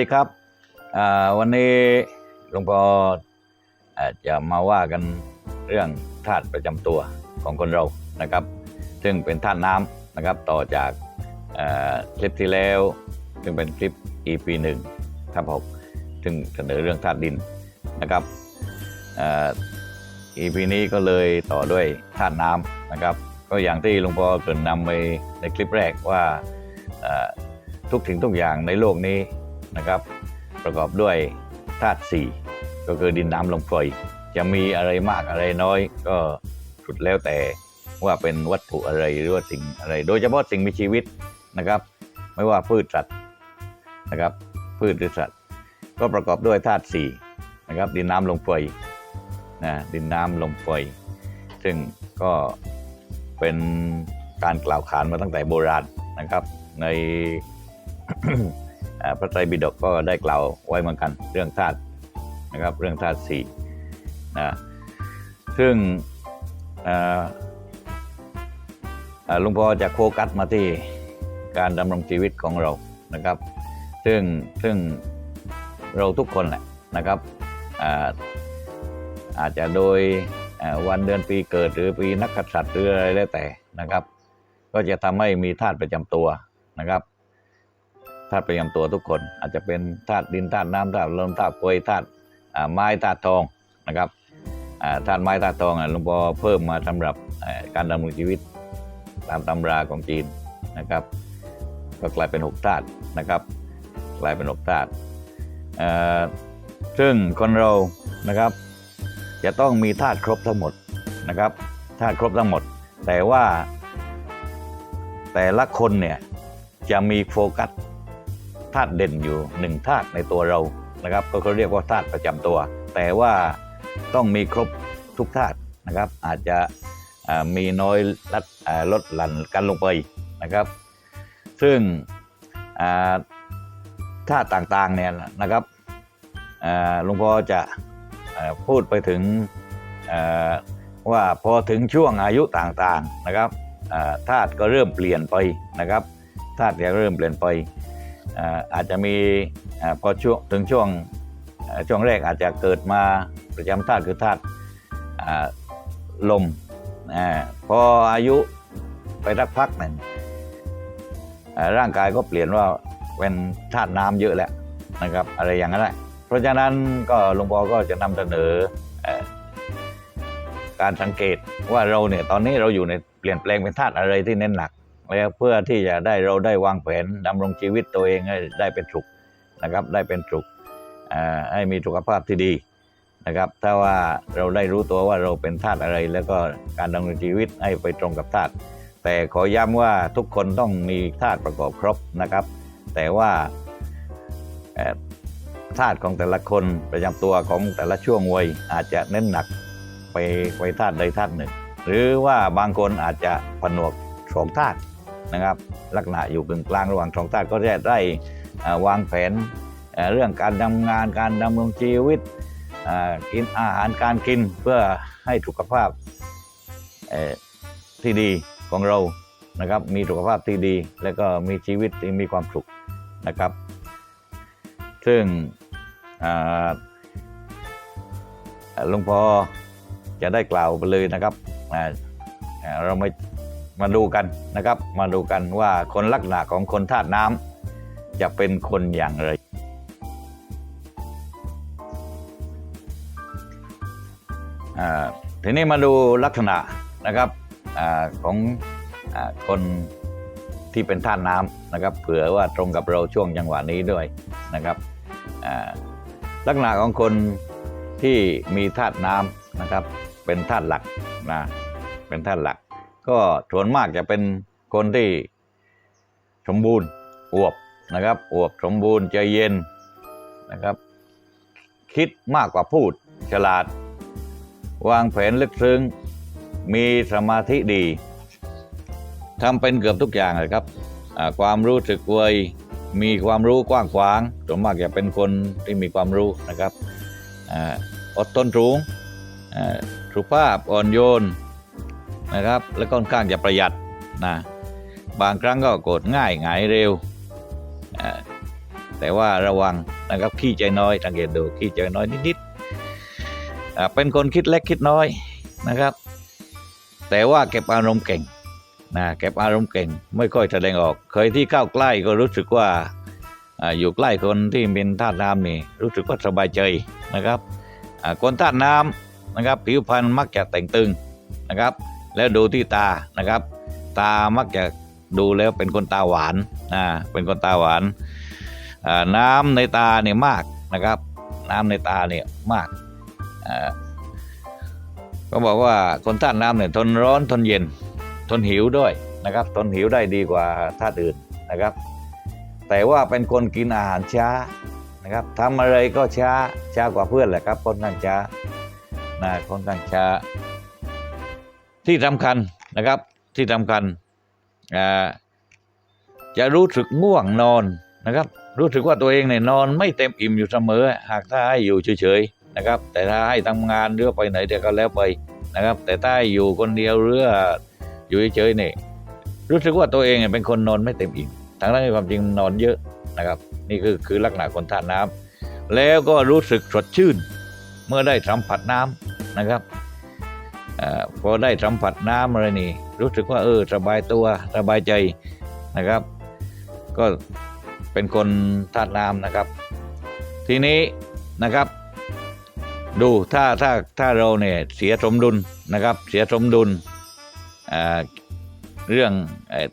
ดีครับวันนี้หลวงพ่ออาจะมาว่ากันเรื่องธาตุประจำตัวของคนเรานะครับ ซึ่งเป็นธาตุน้ำนะครับต่อจากคลิปที่แล้ว ซึ่งเป็นคลิป EP 1ครับผมซึ่งเสนอเรื่องธาตุดินนะครับอ่า EP นี้ก็เลยต่อด้วยธาตุน้ำนะครับ ก็อย่างที่หลวงพ่อเกริ่นนำไปในคลิปแรกว่าทุกถึงทุกอย่างในโลกนี้ นะครับ ประกอบด้วยธาตุสี่ก็คือดินน้ำลมไฟจะมีอะไรมากอะไรน้อยก็สุดแล้วแต่ว่าเป็นวัตถุอะไรหรือว่าสิ่งอะไร โดยเฉพาะสิ่งมีชีวิตนะครับ ไม่ว่าพืชสัตว์นะครับ พืชหรือสัตว์ ก็ประกอบด้วยธาตุสี่นะครับ ดินน้ำลมไฟนะดินน้ำลมไฟซึ่งก็เป็นการกล่าวขานมาตั้งแต่โบราณนะครับ ใน พระไตรปิฎกก็ได้กล่าวไว้เหมือนกันเรื่องธาตุนะครับเรื่องธาตุสี่นะซึ่งหลุงพ่อจะโฟกัสมาที่การดำรงชีวิตของเรานะครับ ซึ่งซึ่งเราทุกคนแหละนะครับอาอาจจะโดยวันเดือนปีเกิดหรือปีนักกษัตริย์หรืออะไรแล้วแต่นะครับ ก็จะทำให้มีธาตุประจำตัวนะครับ ธาตุประจำตัวทุกคน อาจจะเป็นธาตุดินธาตุน้ำธาตุลมธาตุไฟธาตุไม้ธาตุทองนะครับธาตุไม้ธาตุทองหลวงพ่อเพิ่มมาสำหรับการดำรงชีวิตตามตำราของจีนนะครับ ก็กลายเป็นหกธาตุนะครับกลายเป็นหกธาตุซึ่งคนเรานะครับจะต้องมีธาตุครบทั้งหมดนะครับธาตุครบทั้งหมด แต่ว่าแต่ละคนเนี่ยจะมีโฟกัส ธาตุเด่นอยู่หนึ่งธาตุในตัวเรานะครับ ก็เขาเรียกว่าธาตุประจำตัว แต่ว่าต้องมีครบทุกธาตุนะครับ อาจจะมีน้อยลดลดหลั่นกันลงไปนะครับ ซึ่งธาตุต่างๆเนี่ยนะครับหลวงพ่อจะอพูดไปถึงว่าพอถึงช่วงอายุต่างๆนะครับธาตุก็เริ่มเปลี่ยนไปนะครับธาตุก็เริ่มเปลี่ยนไป อาจจะมีพอช่วงถึงช่วงช่วงแรกอาจจะเกิดมาประจำธาตุคือธาตุลมอพออายุไปสักพักหนึ่งร่างกายก็เปลี่ยนว่าเป็นธาตุน้ำเยอะแล้วนะครับ อะไรอย่างนั้นแหละเพราะฉะนั้นก็หลวงพ่อก็จะนำเสนออการสังเกตว่าเราเนี่ยตอนนี้เราอยู่ในเปลี่ยนแปลงเป็นธาตุอะไรที่เน้นหนัก แล้วเพื่อที่จะได้เราได้วางแผนดำรงชีวิตตัวเองให้ได้เป็นสุขนะครับ ได้เป็นสุขให้มีสุขภาพที่ดีนะครับ ถ้าว่าเราได้รู้ตัวว่าเราเป็นธาตุอะไร แล้วก็การดำรงชีวิตให้ไปตรงกับธาตุแต่ขอย้ำว่าทุกคนต้องมีธาตุประกอบครบนะครับ แต่ว่าธาตุของแต่ละคนประจำตัวของแต่ละช่วงวัยอาจจะเน้นหนักไปไปธาตุใดธาตุหนึ่ง หรือว่าบางคนอาจจะผนวกสองธาตุ นะครับ ลักษณะอยู่กึ่งกลางระหว่างสองธาตุก็จะได้วางแผนเรื่องการทำงานการดำรงชีวิตกินอาหารการกินเพื่อให้สุขภาพที่ดีของเรานะครับ มีสุขภาพที่ดี แล้วก็มีชีวิตที่มีความสุขนะครับ ซึ่งหลวงพ่อจะได้กล่าวไปเลยนะครับเราไม่ มาดูกันนะครับ มาดูกันว่าคนลักษณะของคนธาตุน้ำจะเป็นคนอย่างไรอ่าทีนี้มาดูลักษณะนะครับอาของอาคนที่เป็นธาตุน้ำนะครับ เผื่อว่าตรงกับเราช่วงจังหวะนี้ด้วยนะครับอ่าลักษณะของคนที่มีธาตุน้ำนะครับ เป็นธาตุหลักนะเป็นธาตุหลัก ก็ส่วนมากจะเป็นคนที่สมบูรณ์อวบนะครับอวบสมบูรณ์ใจเย็นนะครับ คิดมากกว่าพูดฉลาด วางแผนลึกซึ้ง มีสมาธิดีทำเป็นเกือบทุกอย่างเลยครับ ความรู้สึกวยมีความรู้กว้างขวางส่วนมากจะเป็นคนที่มีความรู้นะครับอดทนสูงสุภาพอ่อนโยน นะครับ และค่อนข้างจะประหยัดนะบางครั้งก็โกรธง่ายหงายเร็ว แต่ว่าระวังนะครับขี้ใจน้อยสังเกตดูขี้ใจน้อยนิดๆเป็นคนคิดเล็กคิดน้อยนะครับ แต่ว่าเก็บอารมณ์เก่งนะเก็บอารมณ์เก่งไม่ค่อยแสดงออก เคยที่เข้าใกล้ก็รู้สึกว่าอยู่ใกล้คนที่เป็นธาตุน้ำนี่รู้สึกว่าสบายใจนะครับคนธาตุน้ำนะครับผิวพรรณมักจะแต่งตึงนะครับ แล้วดูที่ตานะครับ ตามักจะดูแล้วเป็นคนตาหวานอ่าเป็นคนตาหวานอ่าน้ำในตาเนี่ยมากนะครับ น้ำในตาเนี่ยมากอ่าก็บอกว่าคนธาตุน้ำเนี่ยทนร้อนทนเย็น ทนหิวด้วยนะครับ ทนหิวได้ดีกว่าธาตุอื่นนะครับ แต่ว่าเป็นคนกินอาหารช้านะครับทำอะไรก็ช้าช้ากว่าเพื่อนแหละครับค่อนข้างช้านะค่อนข้างช้า ที่สำคัญนะครับที่สำคัญจะรู้สึกง่วงนอนนะครับ รู้สึกว่าตัวเองเนี่ยนอนไม่เต็มอิ่มอยู่เสมอ หากถ้าให้อยู่เฉยๆนะครับ แต่ถ้าให้ทำงานหรือไปไหนเดี๋ยวก็แล้วไปนะครับ แต่ถ้าให้อยู่คนเดียวหรืออยู่เฉยๆเนี่ยรู้สึกว่าตัวเองเนี่ยเป็นคนนอนไม่เต็มอิ่มทั้งนั้นความจริงนอนเยอะนะครับ นี่คือคือลักษณะคนธาตุน้ำแล้วก็รู้สึกสดชื่น เมื่อได้สัมผัสน้ำนะครับ พอได้สัมผัสน้ำอะไรนี่ รู้สึกว่าเออสบายตัวสบายใจนะครับ ก็เป็นคนธาตุน้ำนะครับ ทีนี้นะครับ ดูถ้าถ้าถ้าเราเนี่ยเสียสมดุลนะครับ เสียสมดุลเรื่อง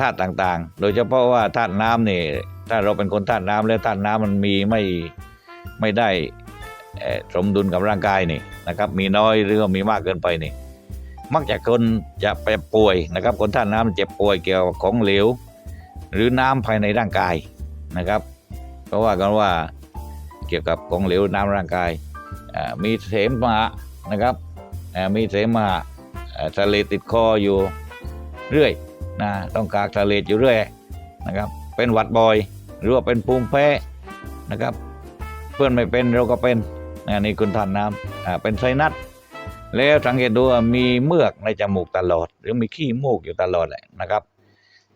ธาตุต่างๆ โดยเฉพาะว่าธาตุน้ำเนี่ยถ้าเราเป็นคนธาตุน้ำแล้วธาตุน้ำมันมีไม่ไม่ได้สมดุลกับร่างกายนี่นะครับ มีน้อยหรือมีมากเกินไปนี่ มักจะคนจะไปป่วยนะครับ คนธาตุน้ำเจ็บป่วยเกี่ยวกับของเหลว หรือน้ำภายในร่างกายนะครับ เพราะว่ากันว่าเกี่ยวกับของเหลวน้ำร่างกายมีเสมหะนะครับมีเสมหะทะเลติดคออยู่เรื่อยนะต้องกากทะเลอยู่เรื่อยนะครับ เป็นหวัดบ่อยหรือว่าเป็นภูมิแพ้นะครับ เพื่อนไม่เป็นเราก็เป็นนะนี่คุณทานน้ำเป็นไซนัส แล้วสังเกตดูมีเมือกในจมูกตลอด หรือมีขี้มูกอยู่ตลอดแหละนะครับ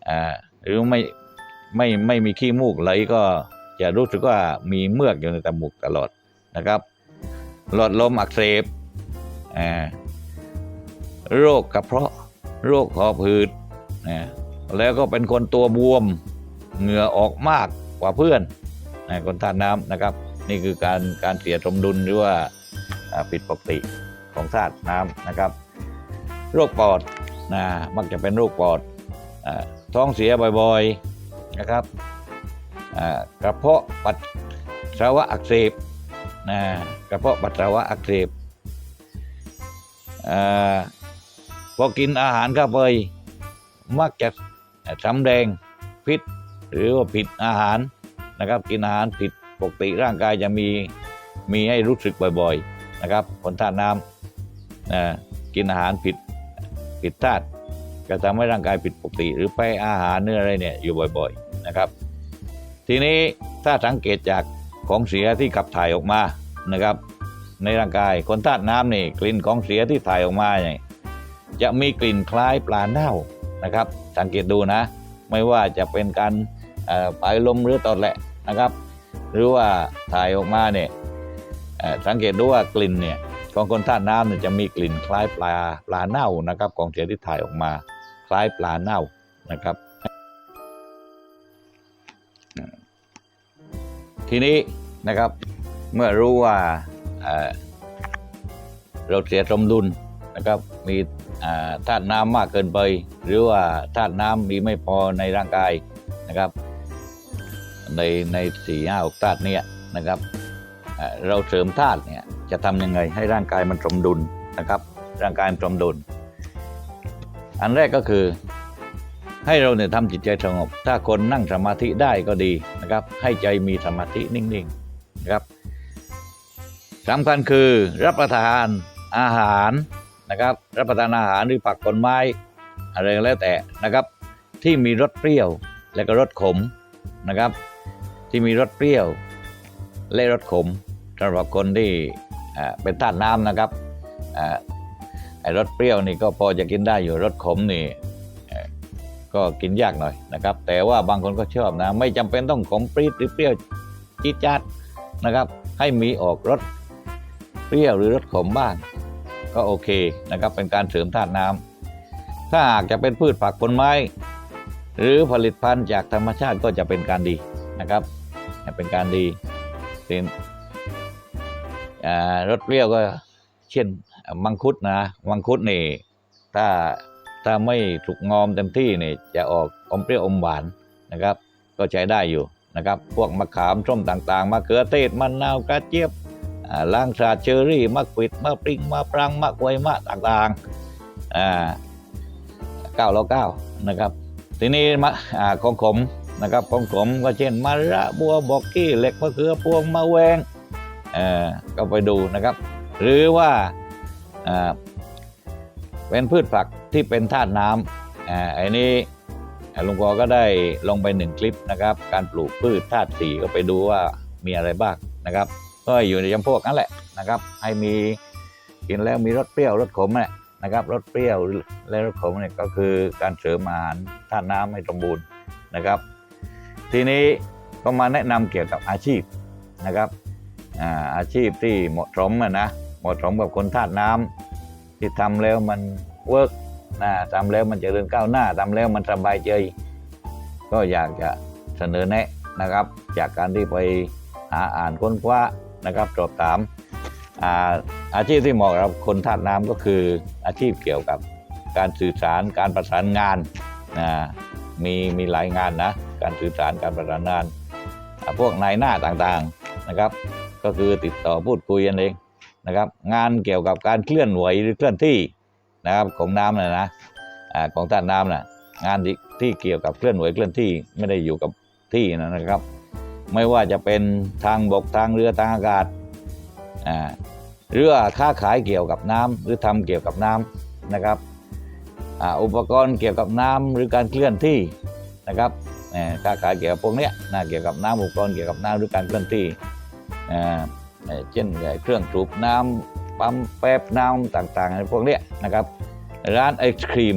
อ่าหรือไม่ไม่ไม่มีขี้มูกไหลก็จะรู้สึกว่ามีเมือกอยู่ในจมูกตลอดนะครับ หลอดลมอักเสบอ่าโรคกระเพาะโรคหอบหืดนะแล้วก็เป็นคนตัวบวมเหงื่อออกมากกว่าเพื่อนนะคนทานน้ำนะครับ นี่คือการการเสียสมดุลหรือว่าผิดปกติ ของธาตุน้ำนะครับ โรคปอดนะมักจะเป็นโรคปอดอท้องเสียบ่อยๆนะครับกระเพาะปัสสาวะอักเสบนะกระเพาะปัสสาวะอักเสบอาพอกินอาหารเข้าไปมักจะสำแดงพิษหรือว่าผิดอาหารนะครับ กินอาหารผิดปกติร่างกายจะมีมีให้รู้สึกบ่อย ๆ นะครับคนธาตุน้ำ นะกินอาหารผิดผิดธาตุก็ทำให้ร่างกายผิดปกติ หรือแพ้อาหารเนื้ออะไรเนี่ยอยู่บ่อยๆนะครับ ทีนี้ถ้าสังเกตจากของเสียที่ขับถ่ายออกมานะครับ ในร่างกายคนธาตุน้ำนี่กลิ่นของเสียที่ถ่ายออกมาเนี่ยจะมีกลิ่นคล้ายปลาเน่านะครับ สังเกตดูนะ ไม่ว่าจะเป็นการเอ่อปลายลมหรือตอดแหละนะครับ หรือว่าถ่ายออกมาเนี่ยสังเกตดูว่ากลิ่นเนี่ย ของคนธาน้ำเนี่ยจะมีกลิ่นคล้ายปลาปลาเน่านะครับ ของเสียที่ถ่ายออกมา คล้ายปลาเน่านะครับ ทีนี้นะครับเมื่อรู้ว่าเเราเสียสมดุลนะครับมีอ่าธาตุน้ำมากเกินไป หรือว่าธาตุน้ำมีไม่พอในร่างกายนะครับ ในในสี่ห้าหกธาตุเนี้นะครับเเราเสริมธาตุเนี่ย จะทำยังไงให้ร่างกายมันสมดุลนะครับ ร่างกายมันสมดุล อันแรกก็คือ ให้เราเนี่ยทำจิตใจสงบ ถ้าคนนั่งสมาธิได้ก็ดีนะครับ ให้ใจมีสมาธินิ่งๆนะครับสำคัญคือรับประทานอาหารนะครับ รับประทานอาหารหรือผักผลไม้อะไรก็แล้วแต่นะครับ ที่มีรสเปรี้ยวและก็รสขมนะครับ ที่มีรสเปรี้ยวและรสขมสำหรับคนที่ เป็นธาตุน้ำนะครับไอ้รสเปรี้ยวนี่ก็พอจะกินได้อยู่รสขมนี่ก็กินยากหน่อยนะครับ แต่ว่าบางคนก็ชอบนะ ไม่จำเป็นต้องขมปรี๊ดหรือเปรี้ยวจี๊ดจ๊าดนะครับ ให้มีออกรสเปรี้ยวหรือรสขมบ้างก็โอเคนะครับ เป็นการเสริมธาตุน้ำถ้าหากจะเป็นพืชผักผลไม้ หรือผลิตภัณฑ์จากธรรมชาติก็จะเป็นการดีนะครับ เป็นการดีเป็นอ่า รสเปรี้ยวก็เช่นมังคุดนะมังคุดนี่ถ้าถ้าไม่ถูกงอมเต็มที่นี่จะออกอมเปรี้ยวอมหวานนะครับ ก็ใช้ได้อยู่นะครับ พวกมะขามส้มต่างๆมะเขือเทศมะนาวกระเจี๊ยบล่างสาเชอรี่มะกวิดมะปริงมะปรางมะกวยมะต่างๆเก้าแล้วเก้านะครับ ทีนี้มะของขมนะครับของขมก็เช่นมะระบัวบอกกี้เหล็กมะเขือพวงมะแวง ก็ไปดูนะครับ หรือว่าเป็นพืชผักที่เป็นธาตุน้ำอ่าไอ้นี้ลุงกอก็ได้ลงไปหนึ่งคลิปนะครับ การปลูกพืชธาตุสีก็ไปดูว่ามีอะไรบ้างนะครับ ก็อยู่ในจำพวกนั้นแหละนะครับ ให้มีกินแล้วมีรสเปรี้ยวรสขมแหละนะครับรสเปรี้ยวและรสขมเนี่ยก็คือการเสริมอาหารธาตุน้ำให้สมบูรณ์นะครับ ทีนี้ก็มาแนะนำเกี่ยวกับอาชีพนะครับ อาชีพที่เหมาะสมอะนะเหมาะสมกับคนธาตุน้ำที่ทำแล้วมันเวิร์กนะทำแล้วมันเจริญก้าวหน้าทำแล้วมันสบายใจ ก็อยากจะเสนอแนะนะครับ จากการที่ไปหาอ่านค้นคว้านะครับสอบถามอาอาชีพที่เหมาะกับคนธาตุน้ำก็คืออาชีพเกี่ยวกับการสื่อสารการประสานงานนะมีมีหลายงานนะ การสื่อสารการประสานงาน พวกนายหน้าต่างๆนะครับ ก็คือติดต่อพูดคุยกันเองนะครับ งานเกี่ยวกับการเคลื่อนไหวหรือเคลื่อนที่นะครับของน้ำนะนะของธาตุน้ำนะงานที่ที่เกี่ยวกับเคลื่อนไหวเคลื่อนที่ไม่ได้อยู่กับที่นะครับ ไม่ว่าจะเป็นทางบกทางเรือทางอากาศอ่าหรือค้าขายเกี่ยวกับน้ำหรือทำเกี่ยวกับน้ำนะครับอ่าอุปกรณ์เกี่ยวกับน้ำหรือการเคลื่อนที่นะครับค้าขายเกี่ยวกับพวกนี้นะเกี่ยวกับน้ำอุปกรณ์เกี่ยวกับน้ำหรือการเคลื่อนที่ เอ่อเช่นเครื่องสูบน้ำปั๊มแป๊บน้ำต่างๆพวกนี้นะครับ ร้านไอศครีม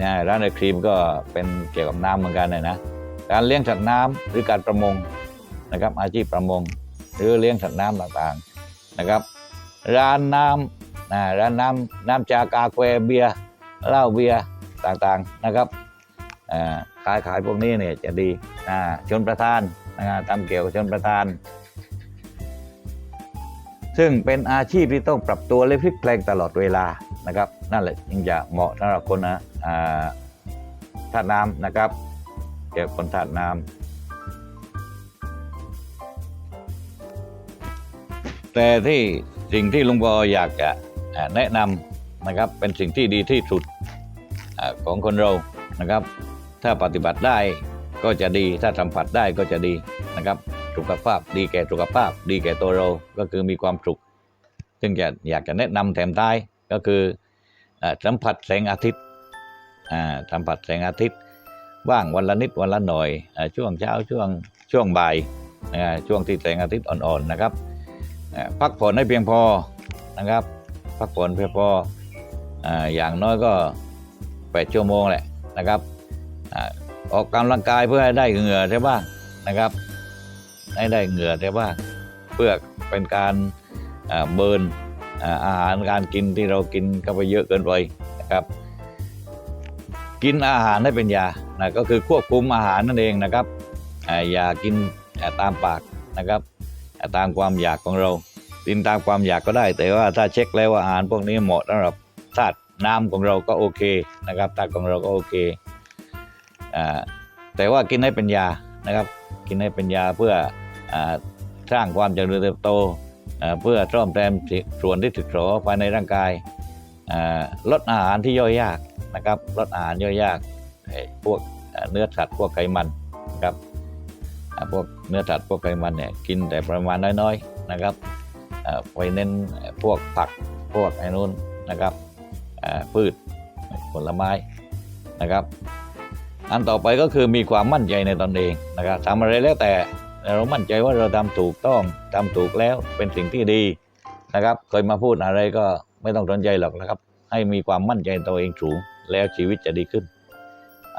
นะร้านไอศครีมก็เป็นเกี่ยวกับน้ำเหมือนกันเลยนะการเลี้ยงสัตว์น้ำหรือการประมงนะครับ อาชีพประมง หรือเลี้ยงสัตว์น้ำต่างๆนะครับ ร้านน้ำนะร้านน้ำน้ำจากาแควเบียร์เหล้าเบียร์ต่างๆนะครับอ่าขายขายพวกนี้เนี่ยจะดีนะชนประทานนะทำเกี่ยวกับชนประทาน ซึ่งเป็นอาชีพที่ต้องปรับตัวและพลิกแปลงตลอดเวลานะครับ นั่นแหละจึงจะเหมาะสำหรับคนนะอ่าธาตุน้ำนะครับเกี่ยวกับคนธาตุน้ำแต่ที่สิ่งที่ลุงบออยากจะแนะนำนะครับเป็นสิ่งที่ดีที่สุดอของคนเรานะครับ ถ้าปฏิบัติได้ก็จะดีถ้าสัมผัสได้ก็จะดีนะครับ สุขภาพ ดีแก่สุขภาพ ดีแก่ตัวเราก็คือมีความสุข ซึ่งจะอยากจะแนะนำแถมท้ายก็คือสัมผัสแสงอาทิตย์อ่าสัมผัสแสงอาทิตย์บ้างวันละนิดวันละหน่อยอช่วงเช้าช่วงช่วงบ่ายช่วงที่แสงอาทิตย์อ่อนๆนะครับพักผ่อนให้เพียงพอนะครับ พักผ่อนเพียงพอออย่างน้อยก็8ชั่วโมงแหละนะครับอออกกำลังกายเพื่อให้ได้เหงื่อใช่บ้างนะครับ ให้ได้เหงื่อใช่บ้างเพื่อเป็นการเบิร์นอาหารการกินที่เรากินเข้าไปเยอะเกินไปนะครับ กินอาหารให้เป็นยานะก็คือควบคุมอาหารนั่นเองนะครับอย่ากินตามปากนะครับ ตามความอยากของเรา กินตามความอยากก็ได้ แต่ว่าถ้าเช็คแล้วว่าอาหารพวกนี้เหมาะสำหรับธาตุน้ำของเราก็โอเคนะครับธาตุของเราก็โอเคอแต่ว่ากินให้เป็นยานะครับ กินให้เป็นยาเพื่อ สร้างความเจริญเติบโต เพื่อซ่อมแซมส่วนที่ถึกหรอภายในร่างกายลดอาหารที่ย่อยยากนะครับลดอาหารย่อยยากพวกเนื้อสัตว์พวกไขมันนะครับพวกเนื้อสัตว์พวกไขมันเนี่ยกินแต่ประมาณน้อยๆนะครับไปเน้นพวกผักพวกไอ้นู้นนะครับพืชผลไม้นะครับ อันต่อไปก็คือมีความมั่นใจในตนเองนะครับทำอะไรแล้วแต่ เรามั่นใจว่าเราทำถูกต้องทำถูกแล้วเป็นสิ่งที่ดีนะครับเคยมาพูดอะไรก็ไม่ต้องสนใจหรอกนะครับ ให้มีความมั่นใจตัวเองสูงแล้วชีวิตจะดีขึ้น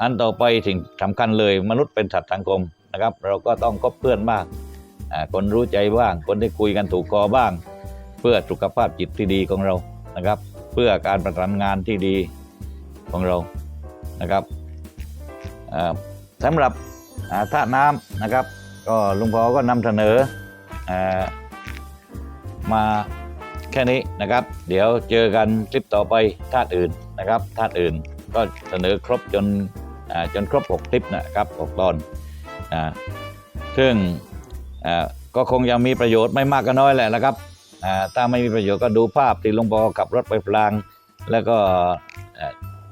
อันต่อไปสิ่งสำคัญเลยมนุษย์เป็นสัตว์สังคมนะครับ เราก็ต้องคบเพื่อนบ้างคนรู้ใจบ้าง คนที่คุยกันถูกคอบ้าง เพื่อสุขภาพจิตที่ดีของเรานะครับ เพื่อการประสานงานที่ดีของเรานะครับสำหรับอ่าท่าน้ำนะครับ ก็ลุงพอก็นำเสนออมาแค่นี้นะครับ เดี๋ยวเจอกันคลิปต่อไปธาตุอื่นนะครับธาตุอื่นก็เสนอครบจนจนครบ 6 คลิปนะครับ6ตอนซึ่งก็คงยังมีประโยชน์ไม่มากก็น้อยแหละนะครับถ้าไม่มีประโยชน์ก็ดูภาพที่ลุงพอขับรถไปพลาง แล้วก็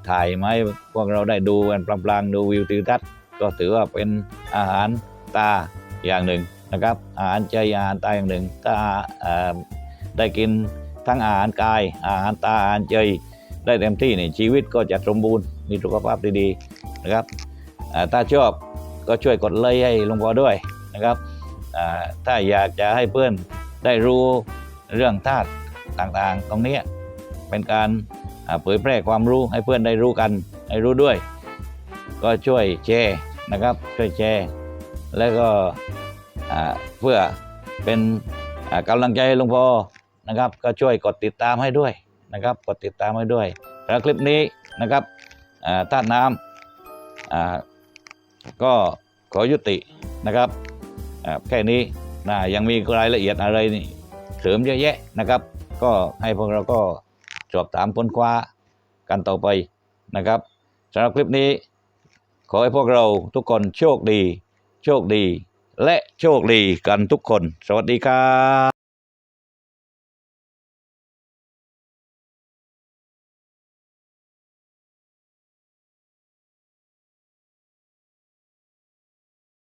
ถ่ายมาให้พวกเราได้ดูกันพลางๆดูวิวทิวทัศน์ก็ถือว่าเป็นอาหารตา อย่างหนึ่งนะครับอาหารใจอาหารตาอย่างหนึ่งถ้าได้กินทั้งอาหารกาย อาหารตาอาหารใจได้เต็มที่นี่ชีวิตก็จะสมบูรณ์มีสุขภาพดีๆนะครับถ้าชอบก็ช่วยกดไลค์ให้หลวงพ่อด้วยนะครับถ้าอยากจะให้เพื่อนได้รู้เรื่องธาตุต่างๆ ตรงนี้เป็นการเผยแพร่ความรู้ให้เพื่อนได้รู้กันให้รู้ด้วย ก็ช่วยแชร์นะครับช่วยแชร์ แล้วก็เพื่อเป็นกำลังใจหลวงพ่อนะครับ ก็ช่วยกดติดตามให้ด้วยนะครับ กดติดตามให้ด้วยแล้วคลิปนี้นะครับท่าน้ำก็ขอยุตินะครับแค่นี้นะยังมีรายละเอียดอะไรนี่เสริมเยอะแยะนะครับ ก็ให้พวกเราก็สอบถามค้นคว้ากันต่อไปนะครับสำหรับคลิปนี้ ขอให้พวกเราทุกคนโชคดี โชคดี และโชคดีกันทุกคน สวัสดีครับ